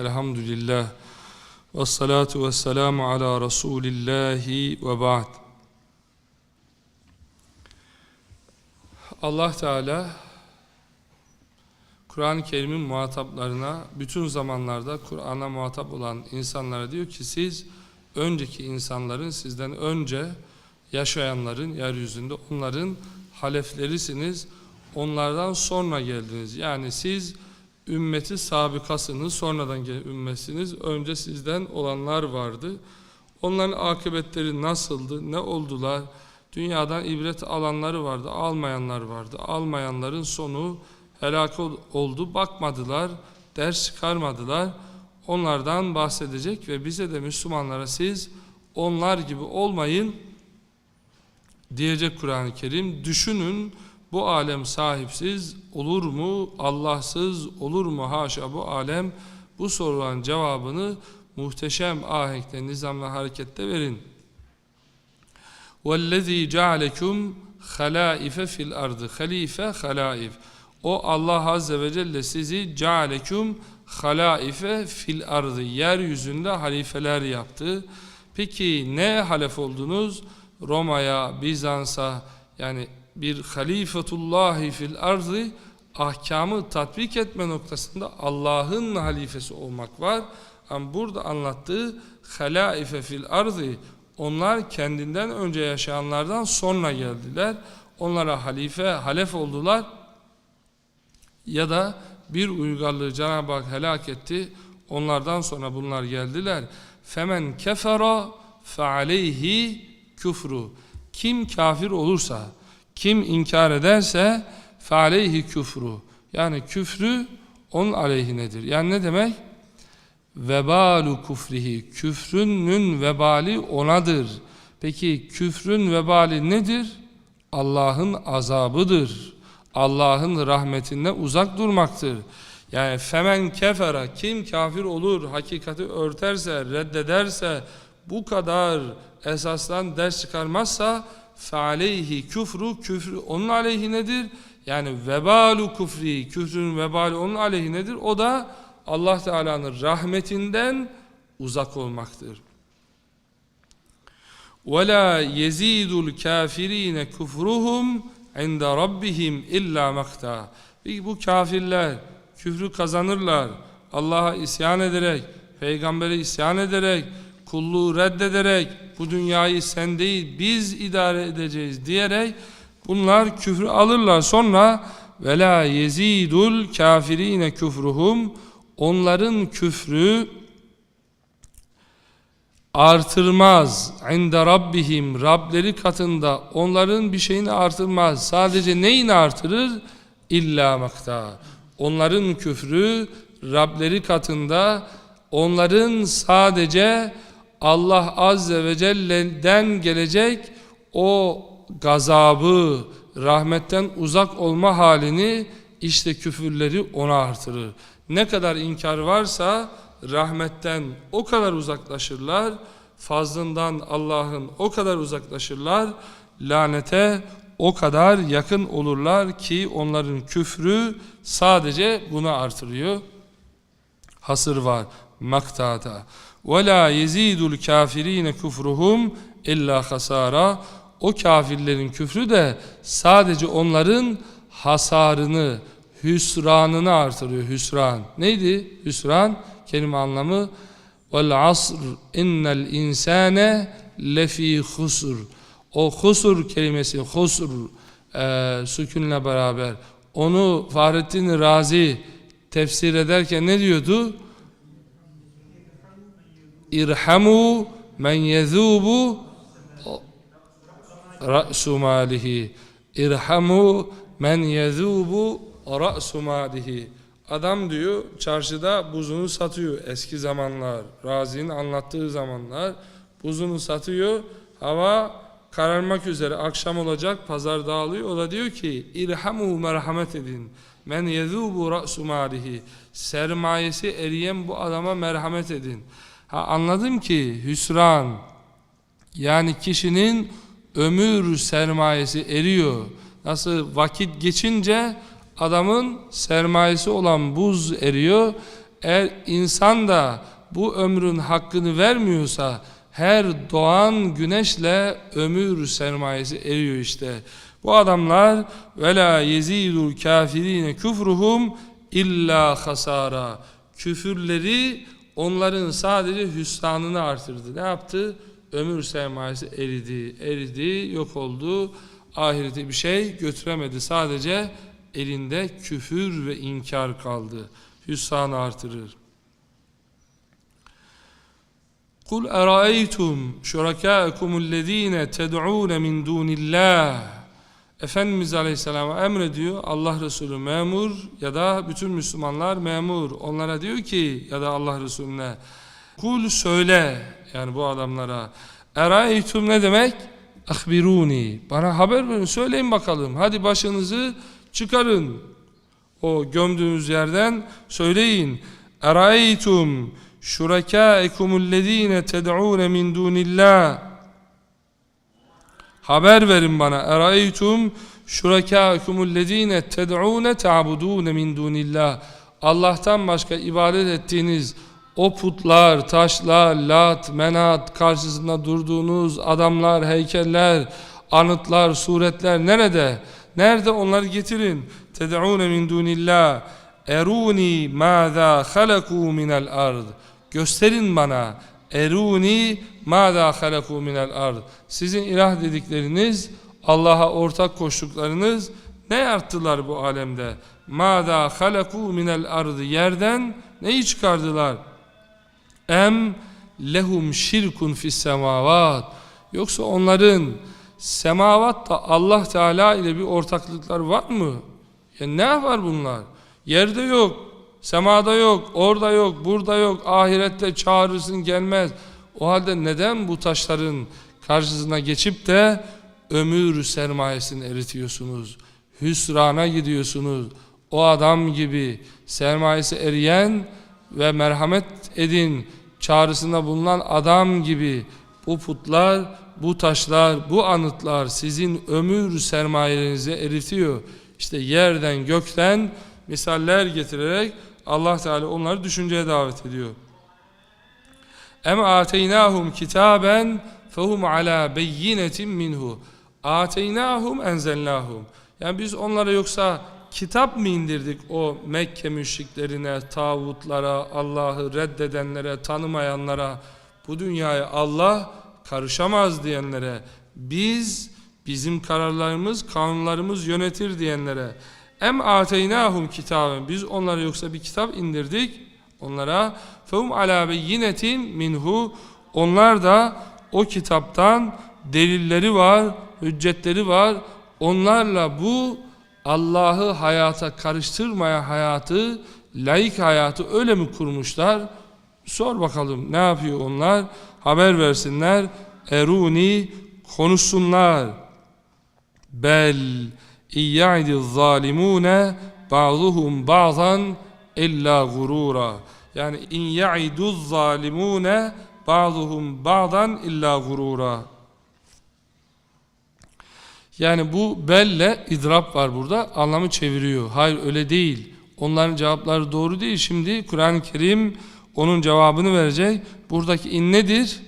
Elhamdülillah ve salatu ve selamu ala Resulillahi ve ba'd. Allah Teala Kur'an-ı Kerim'in muhataplarına bütün zamanlarda Kur'an'a muhatap olan insanlara diyor ki siz önceki insanların sizden önce yaşayanların yeryüzünde onların haleflerisiniz. Onlardan sonra geldiniz. Yani siz ümmeti sabıkasınız, sonradan gelen ümmetsiniz. Önce sizden olanlar vardı. Onların akıbetleri nasıldı, ne oldular? Dünyadan ibret alanları vardı, almayanlar vardı. Almayanların sonu helak ol- oldu, bakmadılar, ders çıkarmadılar. Onlardan bahsedecek ve bize de Müslümanlara siz onlar gibi olmayın diyecek Kur'an-ı Kerim. Düşünün bu alem sahipsiz olur mu? Allahsız olur mu? Haşa bu alem bu sorulan cevabını muhteşem ahenkte, nizamla harekette verin. وَالَّذ۪ي جَعَلَكُمْ خَلَائِفَ فِي الْأَرْضِ Halife, halaif. O Allah Azze ve Celle sizi cealekum halaife fil ardı yeryüzünde halifeler yaptı. Peki ne halef oldunuz? Roma'ya, Bizans'a yani bir halifetullahi fil ardı ahkamı tatbik etme noktasında Allah'ın halifesi olmak var. Ama burada anlattığı halaife fil ardı onlar kendinden önce yaşayanlardan sonra geldiler. Onlara halife, halef oldular ya da bir uygarlığı Cenab-ı Hak helak etti. Onlardan sonra bunlar geldiler. Femen kefera fealeyhi küfru. Kim kafir olursa, kim inkar ederse fealeyhi küfru. Yani küfrü onun aleyhinedir. Yani ne demek? Vebalu kufrihi. Küfrünün vebali onadır. Peki küfrün vebali nedir? Allah'ın azabıdır. Allah'ın rahmetinden uzak durmaktır. Yani femen kefera kim kafir olur, hakikati örterse, reddederse, bu kadar esasdan ders çıkarmazsa fealeyhi küfru, küfrü onun aleyhinedir. Yani vebalu kufri, küfrün vebali onun aleyhinedir. O da Allah Teala'nın rahmetinden uzak olmaktır. وَلَا يَزِيدُ الْكَافِر۪ينَ كُفْرُهُمْ عِنْدَ رَبِّهِمْ اِلَّا مَقْتَى Peki bu kafirler küfrü kazanırlar. Allah'a isyan ederek, peygambere isyan ederek, kulluğu reddederek, bu dünyayı sen değil biz idare edeceğiz diyerek bunlar küfrü alırlar. Sonra ve la yezidul kafirine küfruhum onların küfrü artırmaz. İnde rabbihim Rableri katında onların bir şeyini artırmaz. Sadece neyini artırır? İlla makta onların küfrü Rableri katında onların sadece Allah azze ve celle'den gelecek o gazabı rahmetten uzak olma halini işte küfürleri ona artırır ne kadar inkar varsa rahmetten o kadar uzaklaşırlar, fazlından Allah'ın o kadar uzaklaşırlar, lanete o kadar yakın olurlar ki onların küfrü sadece bunu artırıyor. Hasır var ve la yezidul kafirine küfruhum illa hasara. O kafirlerin küfrü de sadece onların hasarını, hüsranını artırıyor. Hüsran. Neydi? Hüsran kelime anlamı vel asr innel insane lefi husr. O husur kelimesi husur e, sükunla beraber onu Fahrettin Razi tefsir ederken ne diyordu? İrhamu men yezubu ra'su malihi. İrhamu men yezubu ra'su malihi. Adam diyor çarşıda buzunu satıyor eski zamanlar. Razi'nin anlattığı zamanlar buzunu satıyor. Hava kararmak üzere akşam olacak pazar dağılıyor. O da diyor ki irhamu merhamet edin. Men yezubu ra'su malihi. Sermayesi eriyen bu adama merhamet edin. Ha anladım ki hüsran yani kişinin ömür sermayesi eriyor. Nasıl vakit geçince adamın sermayesi olan buz eriyor. eğer insan da bu ömrün hakkını vermiyorsa her doğan güneşle ömür sermayesi eriyor işte. Bu adamlar ve la yezidul kafirine küfruhum illa hasara. Küfürleri onların sadece hüsranını artırdı. Ne yaptı? Ömür sermayesi eridi, eridi, yok oldu. Ahirete bir şey götüremedi. Sadece elinde küfür ve inkar kaldı. Hüsranı artırır. Kul eraeytum şurakâkumüllezîne ted'ûne min dûnillâh Efendimiz Aleyhisselam'a emrediyor Allah Resulü memur ya da bütün Müslümanlar memur. Onlara diyor ki ya da Allah Resulüne kul söyle yani bu adamlara. Eraeytum ne demek? Ahbiruni bana haber verin söyleyin bakalım. Hadi başınızı çıkarın. O gömdüğünüz yerden söyleyin. Eraeytum şurakâekumullezîne ted'ûne min dûnillâh Haber verin bana. Eraytum şurakâkumullezîne ted'ûne ta'budûne min dûnillah. Allah'tan başka ibadet ettiğiniz o putlar, taşlar, lat, menat karşısında durduğunuz adamlar, heykeller, anıtlar, suretler nerede? Nerede onları getirin? Ted'ûne min dûnillah. Eruni mâzâ halakû minel ard. Gösterin bana. Eruni mâzâ halakû minel ard. Sizin ilah dedikleriniz, Allah'a ortak koştuklarınız ne yaptılar bu alemde? Mâzâ halakû minel ardı. Yerden neyi çıkardılar? Em lehum şirkun fis semavat. Yoksa onların semavatta Allah Teala ile bir ortaklıklar var mı? Ya ne var bunlar? Yerde yok, semada yok, orada yok, burada yok, ahirette çağırırsın gelmez. O halde neden bu taşların karşısına geçip de ömür sermayesini eritiyorsunuz? Hüsrana gidiyorsunuz. O adam gibi sermayesi eriyen ve merhamet edin çağrısında bulunan adam gibi bu putlar, bu taşlar, bu anıtlar sizin ömür sermayelerinizi eritiyor. İşte yerden gökten misaller getirerek Allah Teala onları düşünceye davet ediyor. Em ateynahum kitaben fehum ala beyyinetin minhu. Ateynahum enzelnahum. Yani biz onlara yoksa kitap mı indirdik o Mekke müşriklerine, tağutlara, Allah'ı reddedenlere, tanımayanlara, bu dünyaya Allah karışamaz diyenlere, biz, bizim kararlarımız, kanunlarımız yönetir diyenlere, em ateynahum kitaben, biz onlara yoksa bir kitap indirdik, onlara, fehum ala beyyinetin minhu, onlar da o kitaptan delilleri var, hüccetleri var, onlarla bu Allah'ı hayata karıştırmaya hayatı, laik hayatı öyle mi kurmuşlar? Sor bakalım ne yapıyor onlar? Haber versinler. Eruni konuşsunlar. Bel iyya'idi zalimune ba'duhum ba'zan illa gurura. Yani in ya'idu zalimune ba'duhum ba'dan illa gurura. Yani bu belle idrap var burada. Anlamı çeviriyor. Hayır öyle değil. Onların cevapları doğru değil. Şimdi Kur'an-ı Kerim onun cevabını verecek. Buradaki in nedir?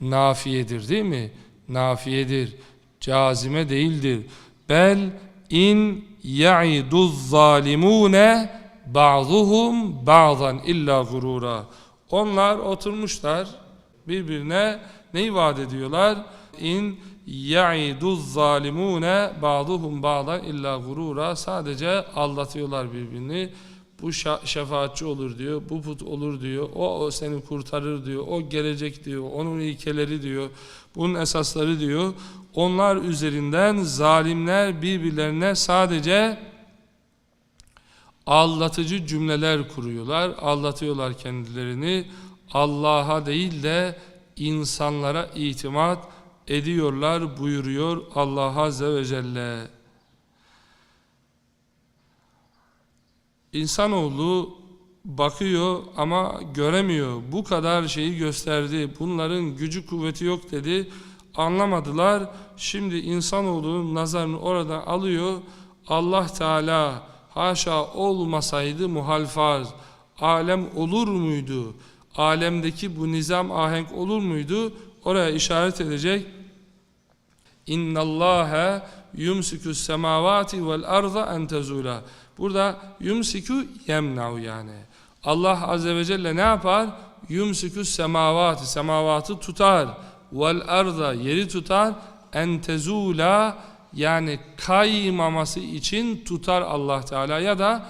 Nafiyedir değil mi? Nafiyedir. Cazime değildir. Bel in ya'iduz zalimune ba'duhum ba'dan illa gurura. Onlar oturmuşlar birbirine neyi vaat ediyorlar? İn ya'iduz zalimune ba'duhum ba'dan illa gurura sadece aldatıyorlar birbirini bu şefaatçi olur diyor bu put olur diyor o, o seni kurtarır diyor o gelecek diyor onun ilkeleri diyor bunun esasları diyor onlar üzerinden zalimler birbirlerine sadece aldatıcı cümleler kuruyorlar aldatıyorlar kendilerini Allah'a değil de insanlara itimat ediyorlar buyuruyor Allah Azze ve Celle. İnsanoğlu bakıyor ama göremiyor. Bu kadar şeyi gösterdi. Bunların gücü kuvveti yok dedi. Anlamadılar. Şimdi insanoğlunun nazarını oradan alıyor. Allah Teala haşa olmasaydı muhal farz. alem olur muydu? Alemdeki bu nizam ahenk olur muydu? Oraya işaret edecek. İnna Allaha yumsiku semavati vel arda en tezula. Burada yumsiku yemna'u yani. Allah azze ve celle ne yapar? Yumsiku semavati semavatı tutar. Vel arda yeri tutar. En tezula yani kaymaması için tutar Allah Teala ya da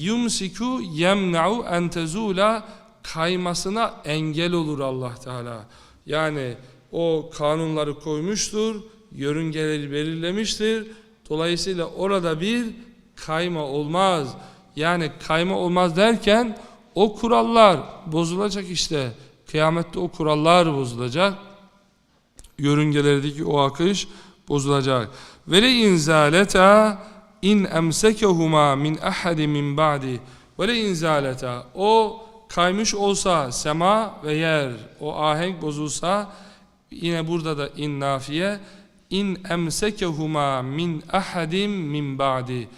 yumsiku yemna'u en tezula kaymasına engel olur Allah Teala. Yani o kanunları koymuştur, yörüngeleri belirlemiştir. Dolayısıyla orada bir kayma olmaz. Yani kayma olmaz derken o kurallar bozulacak işte. Kıyamette o kurallar bozulacak. Yörüngelerdeki o akış bozulacak. Ve le inzaleta in emsekehuma min ahadi min ba'di. Ve le inzaleta o kaymış olsa sema ve yer o ahenk bozulsa yine burada da in nafiye in emsekehuma min ahadim min ba'di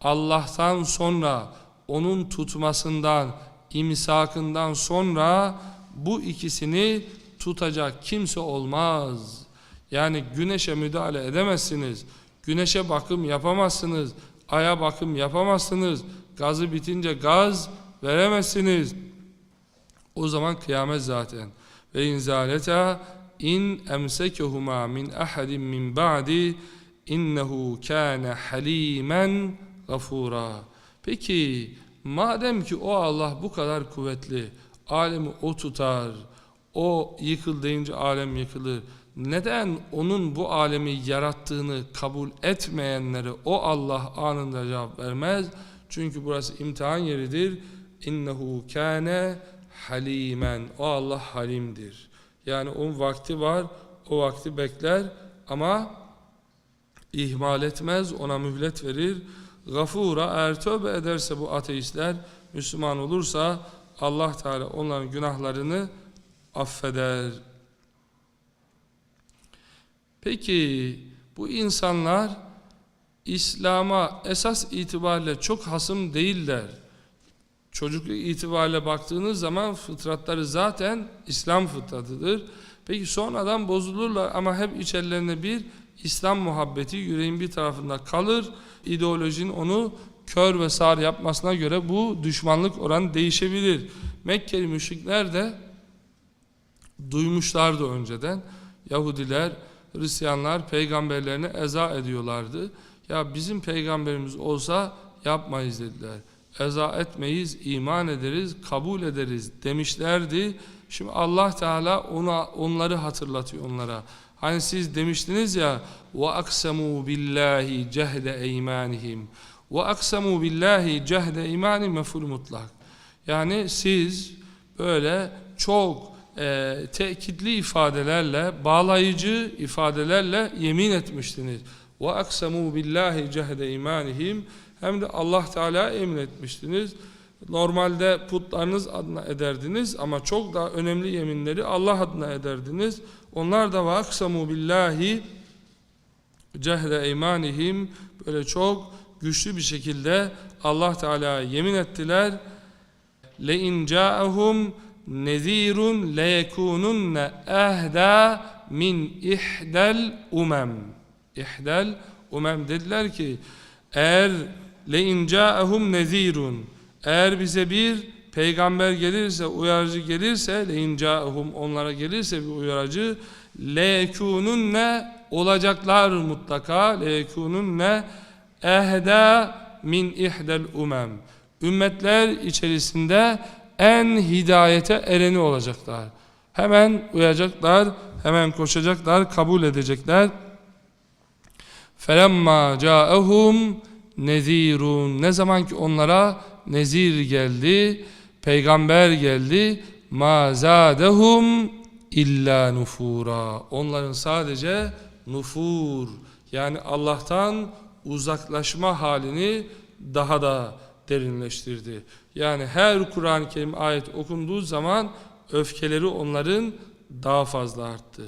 Allah'tan sonra onun tutmasından imsakından sonra bu ikisini tutacak kimse olmaz. Yani güneşe müdahale edemezsiniz. Güneşe bakım yapamazsınız. Aya bakım yapamazsınız. Gazı bitince gaz veremezsiniz. O zaman kıyamet zaten. Ve inzaleta in emsekehuma min ahadin min ba'di innehu kana halimen gafura. Peki madem ki o Allah bu kadar kuvvetli, alemi o tutar, o yıkıl deyince alem yıkılır. Neden onun bu alemi yarattığını kabul etmeyenlere o Allah anında cevap vermez? Çünkü burası imtihan yeridir. İnnehu kâne halimen. O Allah halimdir. Yani onun vakti var, o vakti bekler ama ihmal etmez, ona mühlet verir. Gafura eğer tövbe ederse bu ateistler, Müslüman olursa Allah Teala onların günahlarını affeder. Peki bu insanlar İslam'a esas itibariyle çok hasım değiller. Çocukluk itibariyle baktığınız zaman fıtratları zaten İslam fıtratıdır. Peki sonradan bozulurlar ama hep içerilerinde bir İslam muhabbeti yüreğin bir tarafında kalır. İdeolojinin onu kör ve sağır yapmasına göre bu düşmanlık oranı değişebilir. Mekkeli müşrikler de duymuşlardı önceden. Yahudiler, Hristiyanlar peygamberlerine eza ediyorlardı. Ya bizim peygamberimiz olsa yapmayız dediler. Eza etmeyiz, iman ederiz, kabul ederiz demişlerdi. Şimdi Allah Teala ona onları hatırlatıyor onlara. Hani siz demiştiniz ya ve aksamu billahi cehde eymanihim. Ve aksamu billahi cehde imani meful mutlak. Yani siz böyle çok e, tekitli ifadelerle, bağlayıcı ifadelerle yemin etmiştiniz. Ve aksamu billahi cehde imanihim hem de Allah Teala emin etmiştiniz. Normalde putlarınız adına ederdiniz ama çok daha önemli yeminleri Allah adına ederdiniz. Onlar da ve aksamu billahi cehde imanihim böyle çok güçlü bir şekilde Allah Teala yemin ettiler. Le in ca'ahum nezirun leyekununne ehda min ihdel umem. İhdel umem dediler ki eğer le in ca'ahum nezirun eğer bize bir peygamber gelirse, uyarıcı gelirse, leyncahum onlara gelirse bir uyarıcı, lekununne olacaklar mutlaka, lekununne ehda min ihdel umem. Ümmetler içerisinde en hidayete ereni olacaklar. Hemen uyacaklar, hemen koşacaklar, kabul edecekler. Felemma ca'ehum nezirun. Ne zaman ki onlara nezir geldi, peygamber geldi. Ma zadehum illa nufura. Onların sadece nufur yani Allah'tan uzaklaşma halini daha da derinleştirdi. Yani her Kur'an-ı Kerim ayet okunduğu zaman öfkeleri onların daha fazla arttı.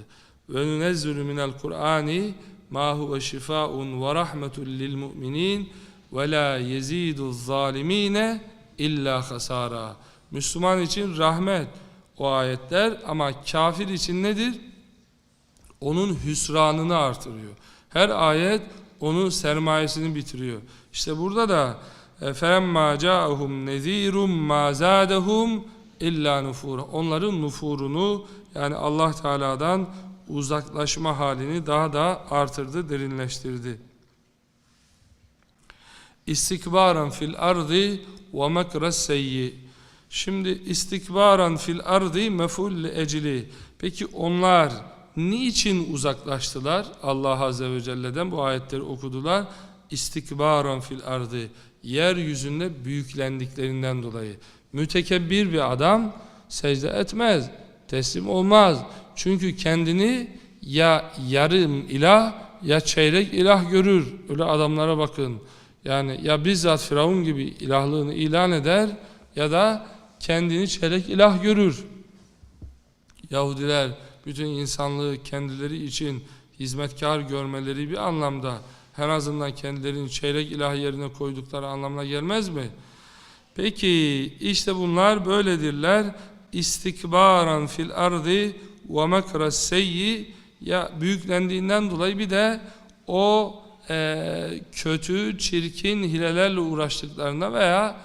Ma huve şifaun ve rahmetun lil mu'minin ve la yezidu zalimine illa hasara. Müslüman için rahmet o ayetler ama kafir için nedir? Onun hüsranını artırıyor. Her ayet onun sermayesini bitiriyor. İşte burada da فَلَمَّا جَاءَهُمْ نَذ۪يرٌ مَا زَادَهُمْ illa nufura. Onların nufurunu yani Allah Teala'dan uzaklaşma halini daha da artırdı, derinleştirdi. İstikbaran fil ardı ve mekres seyyi. Şimdi istikbaran fil ardı meful ecli. Peki onlar niçin uzaklaştılar? Allah Azze ve Celle'den bu ayetleri okudular. İstikbaran fil ardı. Yeryüzünde büyüklendiklerinden dolayı. Mütekebbir bir adam secde etmez, teslim olmaz. Çünkü kendini ya yarım ilah ya çeyrek ilah görür. Öyle adamlara bakın. Yani ya bizzat Firavun gibi ilahlığını ilan eder ya da kendini çeyrek ilah görür. Yahudiler bütün insanlığı kendileri için hizmetkar görmeleri bir anlamda en azından kendilerini çeyrek ilah yerine koydukları anlamına gelmez mi? Peki işte bunlar böyledirler. İstikbaran fil ardı ve mekres seyyi ya büyüklendiğinden dolayı bir de o e, kötü, çirkin hilelerle uğraştıklarına veya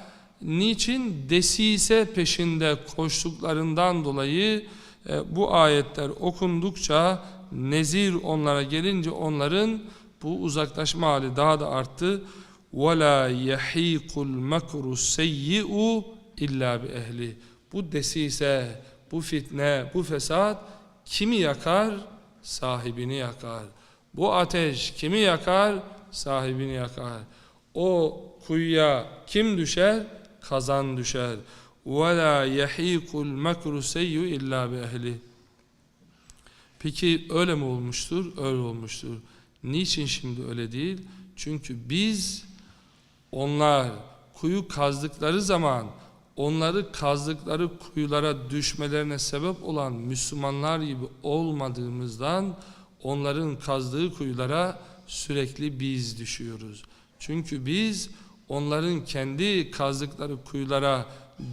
niçin desise peşinde koştuklarından dolayı e, bu ayetler okundukça nezir onlara gelince onların bu uzaklaşma hali daha da arttı. وَلَا يَح۪يقُ الْمَكْرُ السَّيِّئُ illa bi ehli. Bu desise, bu fitne, bu fesat kimi yakar? Sahibini yakar. Bu ateş kimi yakar? Sahibini yakar. O kuyuya kim düşer? Kazan düşer. وَلَا يَح۪يقُ الْمَكْرُ سَيُّ illa bi ehli. Peki öyle mi olmuştur? Öyle olmuştur. Niçin şimdi öyle değil? Çünkü biz onlar kuyu kazdıkları zaman onları kazdıkları kuyulara düşmelerine sebep olan Müslümanlar gibi olmadığımızdan onların kazdığı kuyulara sürekli biz düşüyoruz. Çünkü biz onların kendi kazdıkları kuyulara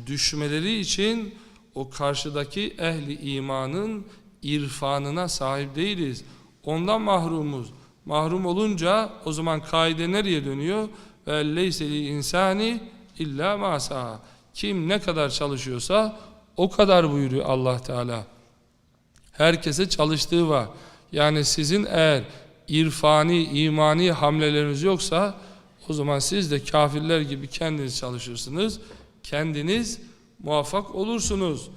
düşmeleri için o karşıdaki ehli imanın irfanına sahip değiliz. Ondan mahrumuz. Mahrum olunca o zaman kaide nereye dönüyor? Ve leyseli insani illa masa. Kim ne kadar çalışıyorsa o kadar buyuruyor Allah Teala. Herkese çalıştığı var. Yani sizin eğer irfani, imani hamleleriniz yoksa o zaman siz de kafirler gibi kendiniz çalışırsınız. Kendiniz muvaffak olursunuz.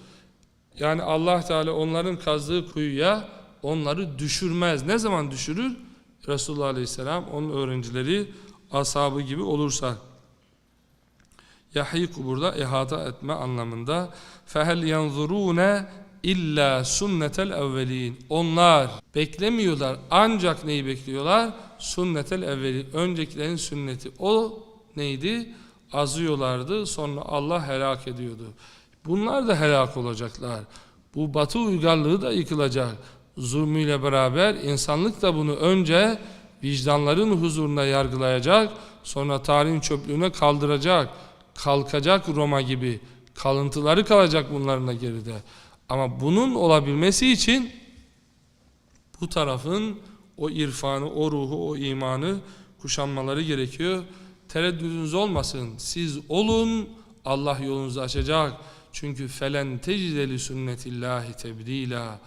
Yani Allah Teala onların kazdığı kuyuya onları düşürmez. Ne zaman düşürür? Resulullah Aleyhisselam onun öğrencileri ashabı gibi olursa. Yahiku burada ihata etme anlamında. Fehel yanzurune illa sünnetel evvelin. Onlar beklemiyorlar ancak neyi bekliyorlar? Sünnetel evveli. Öncekilerin sünneti o neydi? Azıyorlardı sonra Allah helak ediyordu. Bunlar da helak olacaklar. Bu batı uygarlığı da yıkılacak zulmüyle beraber insanlık da bunu önce vicdanların huzurunda yargılayacak, sonra tarihin çöplüğüne kaldıracak, kalkacak Roma gibi, kalıntıları kalacak bunların da geride. Ama bunun olabilmesi için bu tarafın o irfanı, o ruhu, o imanı kuşanmaları gerekiyor. Tereddüdünüz olmasın. Siz olun, Allah yolunuzu açacak. Çünkü felen tecideli sünnetillahi tebdila.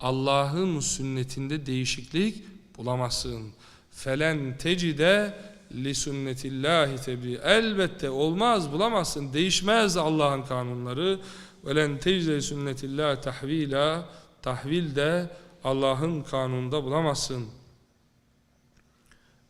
Allah'ın sünnetinde değişiklik bulamazsın. Felen tecide li sünnetillahi tebi. Elbette olmaz bulamazsın. Değişmez Allah'ın kanunları. Velen tecide li sünnetillahi tahvila. Tahvil de Allah'ın kanununda bulamazsın.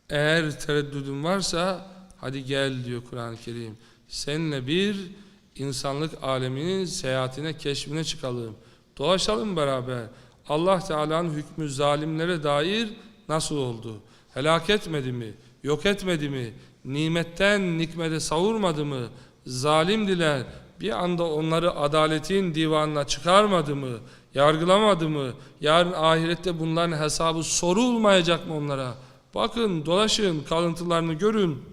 Eğer tereddüdün varsa hadi gel diyor Kur'an-ı Kerim. Seninle bir insanlık aleminin seyahatine, keşfine çıkalım. Dolaşalım beraber. Allah Teala'nın hükmü zalimlere dair nasıl oldu? Helak etmedi mi? Yok etmedi mi? Nimetten nikmete savurmadı mı? Zalimdiler. Bir anda onları adaletin divanına çıkarmadı mı? Yargılamadı mı? Yarın ahirette bunların hesabı sorulmayacak mı onlara? Bakın, dolaşın, kalıntılarını görün.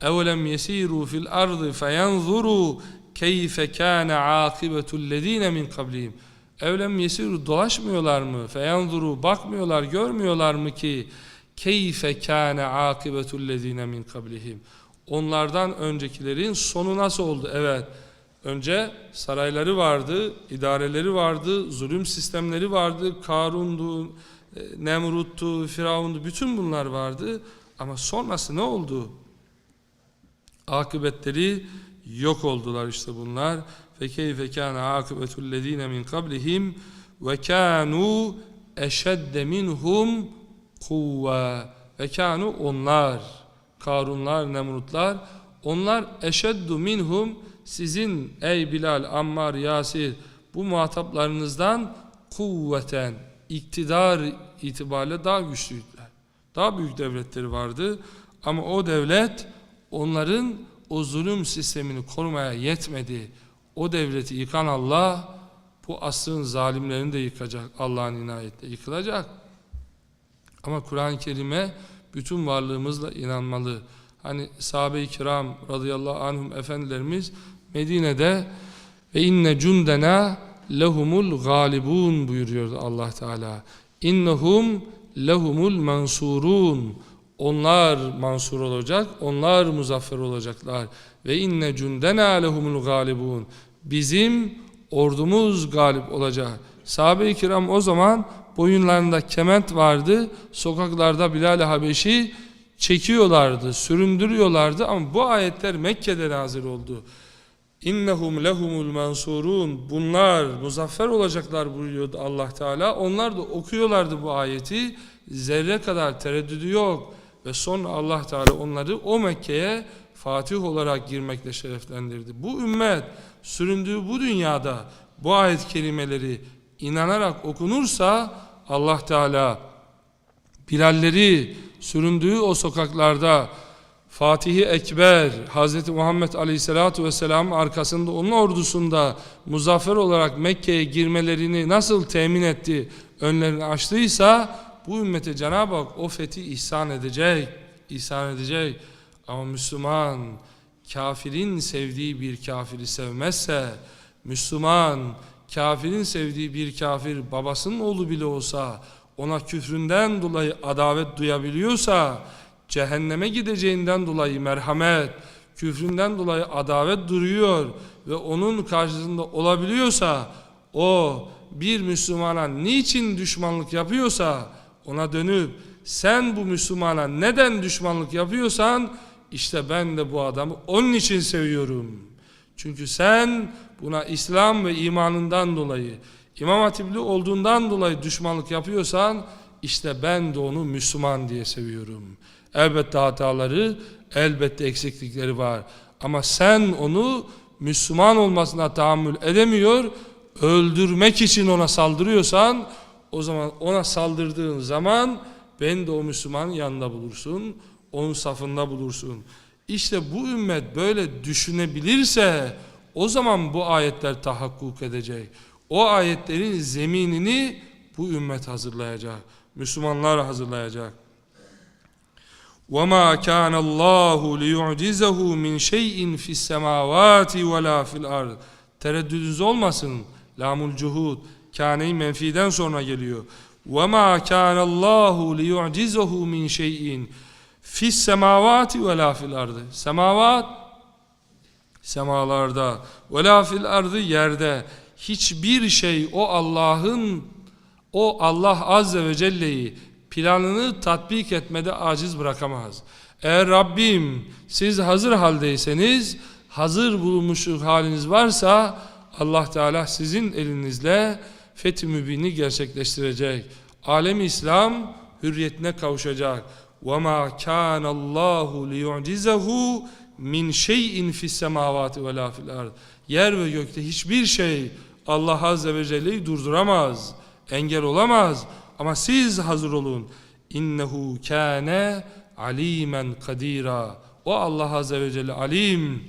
Evlem yesiru fil ardı feyanzuru keyfe kana akibetul lezine min kablihim. Evlem yesiru dolaşmıyorlar mı? Feyanzuru bakmıyorlar, görmüyorlar mı ki keyfe kana akibetul lezine min kablihim. Onlardan öncekilerin sonu nasıl oldu? Evet. Önce sarayları vardı, idareleri vardı, zulüm sistemleri vardı, Karun'du, e, Nemrut'tu, Firavun'du, bütün bunlar vardı. Ama sonrası ne oldu? Akıbetleri yok oldular işte bunlar. فَكَيْفَ كَانَ عَاقِبَةُ الَّذ۪ينَ مِنْ قَبْلِهِمْ وَكَانُوا اَشَدَّ مِنْهُمْ قُوَّةً وَكَانُوا onlar, Karunlar, Nemrutlar, onlar eşeddu minhum sizin ey Bilal, Ammar, Yasir bu muhataplarınızdan kuvveten, iktidar itibariyle daha güçlüydüler. Daha büyük devletleri vardı ama o devlet onların o zulüm sistemini korumaya yetmedi. O devleti yıkan Allah bu asrın zalimlerini de yıkacak. Allah'ın inayetle yıkılacak. Ama Kur'an-ı Kerim'e bütün varlığımızla inanmalı. Hani sahabe-i kiram radıyallahu anhum efendilerimiz Medine'de ve inne cundena lehumul galibun buyuruyordu Allah Teala. İnnehum lehumul mansurun. Onlar mansur olacak, onlar muzaffer olacaklar. Ve inne cundena lehumul galibun. Bizim ordumuz galip olacak. Sahabe-i kiram o zaman boyunlarında kement vardı. Sokaklarda Bilal-i Habeşi çekiyorlardı, süründürüyorlardı ama bu ayetler Mekke'de nazil oldu. İnnehum lehumul mansurun. Bunlar muzaffer olacaklar buyuruyordu Allah Teala. Onlar da okuyorlardı bu ayeti. Zerre kadar tereddüdü yok. Ve sonra Allah Teala onları o Mekke'ye Fatih olarak girmekle şereflendirdi. Bu ümmet süründüğü bu dünyada bu ayet kelimeleri inanarak okunursa Allah Teala Bilalleri süründüğü o sokaklarda Fatihi Ekber Hz. Muhammed Aleyhisselatü Vesselam arkasında onun ordusunda muzaffer olarak Mekke'ye girmelerini nasıl temin etti önlerini açtıysa bu ümmete Cenab-ı Hak o fethi ihsan edecek ihsan edecek ama Müslüman kafirin sevdiği bir kafiri sevmezse Müslüman kafirin sevdiği bir kafir babasının oğlu bile olsa ona küfründen dolayı adavet duyabiliyorsa cehenneme gideceğinden dolayı merhamet, küfründen dolayı adavet duruyor ve onun karşısında olabiliyorsa o bir Müslümana niçin düşmanlık yapıyorsa ona dönüp sen bu Müslümana neden düşmanlık yapıyorsan işte ben de bu adamı onun için seviyorum. Çünkü sen buna İslam ve imanından dolayı İmam Hatipli olduğundan dolayı düşmanlık yapıyorsan işte ben de onu Müslüman diye seviyorum. Elbette hataları, elbette eksiklikleri var. Ama sen onu Müslüman olmasına tahammül edemiyor, öldürmek için ona saldırıyorsan o zaman ona saldırdığın zaman ben de o Müslümanın yanında bulursun, onun safında bulursun. İşte bu ümmet böyle düşünebilirse o zaman bu ayetler tahakkuk edecek. O ayetlerin zeminini bu ümmet hazırlayacak. Müslümanlar hazırlayacak. وَمَا كَانَ اللّٰهُ لِيُعْجِزَهُ مِنْ شَيْءٍ فِي السَّمَاوَاتِ وَلَا فِي الْأَرْضِ Tereddüdünüz olmasın. Lamul cuhud. Kâne-i menfiden sonra geliyor. وَمَا كَانَ اللّٰهُ لِيُعْجِزَهُ مِنْ شَيْءٍ Fis semavati ve la fil ardı. Semavat semalarda ve la fil ardı yerde. Hiçbir şey o Allah'ın o Allah azze ve celle'yi planını tatbik etmede aciz bırakamaz. Eğer Rabbim siz hazır haldeyseniz, hazır bulunmuşluk haliniz varsa Allah Teala sizin elinizle fethi mübini gerçekleştirecek. Alem İslam hürriyetine kavuşacak. وَمَا كَانَ اللّٰهُ لِيُعْجِزَهُ min şeyin fis semavati ve la fil ard. Yer ve gökte hiçbir şey Allah Azze ve Celle'yi durduramaz, engel olamaz. Ama siz hazır olun. İnnehu kâne alimen kadira. O Allah Azze ve Celle alim.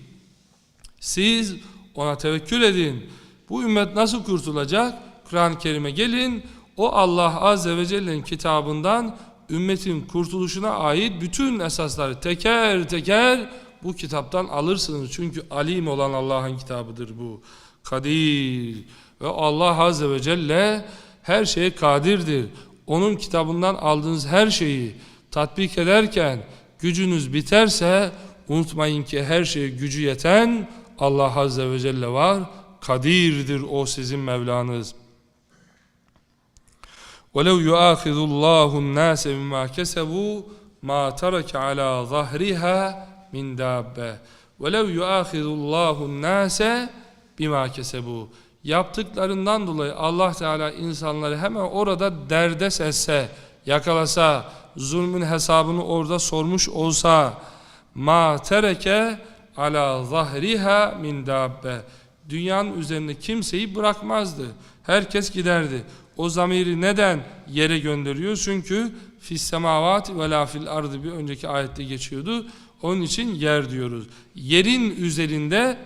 Siz ona tevekkül edin. Bu ümmet nasıl kurtulacak? Kur'an-ı Kerim'e gelin. O Allah Azze ve Celle'nin kitabından ümmetin kurtuluşuna ait bütün esasları teker teker bu kitaptan alırsınız. Çünkü alim olan Allah'ın kitabıdır bu. Kadir. Ve Allah Azze ve Celle her şeye kadirdir. Onun kitabından aldığınız her şeyi tatbik ederken gücünüz biterse unutmayın ki her şeye gücü yeten Allah Azze ve Celle var. Kadirdir o sizin Mevlanız. وَلَوْ يُؤَاخِذُ اللّٰهُ النَّاسَ بِمَا كَسَبُوا مَا تَرَكَ عَلَى ظَهْرِهَا مِنْ دَابَّةٍ وَلَوْ يُؤَاخِذُ اللّٰهُ النَّاسَ بِمَا كَسَبُوا Yaptıklarından dolayı Allah Teala insanları hemen orada derdest etse, yakalasa, zulmün hesabını orada sormuş olsa, ma tereke ala zahriha min dabbe. Dünyanın üzerinde kimseyi bırakmazdı. Herkes giderdi. O zamiri neden yere gönderiyor? Çünkü fis semavati ve la fil ardı bir önceki ayette geçiyordu. Onun için yer diyoruz. Yerin üzerinde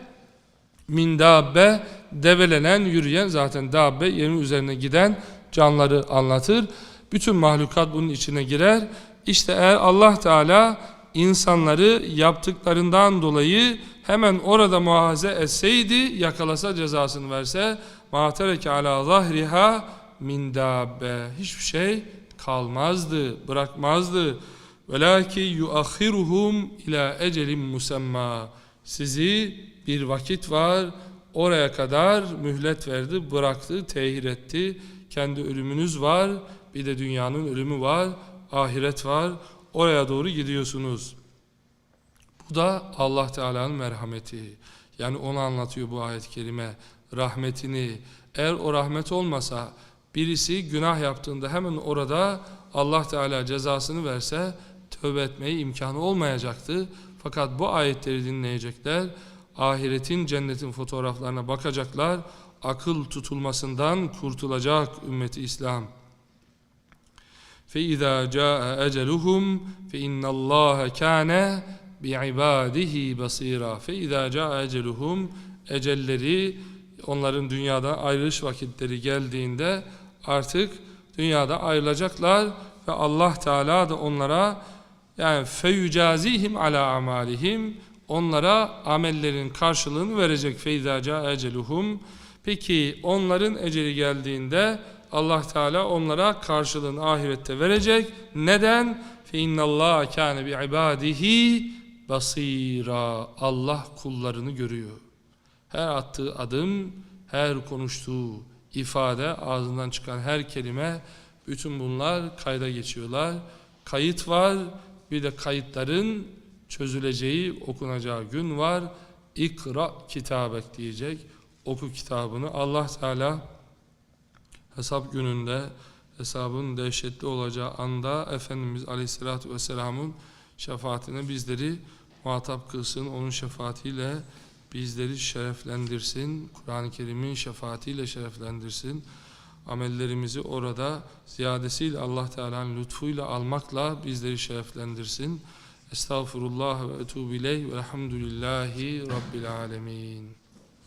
min dabbe develenen, yürüyen zaten dabbe yerin üzerine giden canları anlatır. Bütün mahlukat bunun içine girer. İşte eğer Allah Teala insanları yaptıklarından dolayı hemen orada muhaze etseydi, yakalasa cezasını verse ma tereke ala zahriha min dabbe hiçbir şey kalmazdı, bırakmazdı. Velaki yuakhiruhum ila ecelin musemma. Sizi bir vakit var, oraya kadar mühlet verdi, bıraktı, tehir etti. Kendi ölümünüz var, bir de dünyanın ölümü var, ahiret var. Oraya doğru gidiyorsunuz. Bu da Allah Teala'nın merhameti. Yani onu anlatıyor bu ayet-i kerime. Rahmetini. Eğer o rahmet olmasa birisi günah yaptığında hemen orada Allah Teala cezasını verse tövbe etmeye imkanı olmayacaktı. Fakat bu ayetleri dinleyecekler. Ahiretin, cennetin fotoğraflarına bakacaklar. Akıl tutulmasından kurtulacak ümmeti İslam. فَإِذَا جَاءَ أَجَلُهُمْ فَإِنَّ اللّٰهَ كَانَ bi'ibadihi basira. Fe izâ câ eceluhum ecelleri onların dünyadan ayrılış vakitleri geldiğinde artık dünyada ayrılacaklar ve Allah Teala da onlara yani feyücazihim ala amalihim onlara amellerin karşılığını verecek. Feyzaca eceluhum. Peki onların eceli geldiğinde Allah Teala onlara karşılığını ahirette verecek. Neden? Fe innallaha kana bi ibadihi basira Allah kullarını görüyor her attığı adım her konuştuğu ifade ağzından çıkan her kelime bütün bunlar kayda geçiyorlar kayıt var bir de kayıtların çözüleceği, okunacağı gün var. İkra kitabek diyecek. Oku kitabını. Allah Teala hesap gününde hesabın dehşetli olacağı anda Efendimiz Aleyhisselatü Vesselam'ın şefaatine bizleri muhatap kılsın. Onun şefaatiyle bizleri şereflendirsin. Kur'an-ı Kerim'in şefaatiyle şereflendirsin. Amellerimizi orada ziyadesiyle Allah Teala'nın lütfuyla almakla bizleri şereflendirsin. Estağfurullah ve ileyh ve elhamdülillahi rabbil alemin.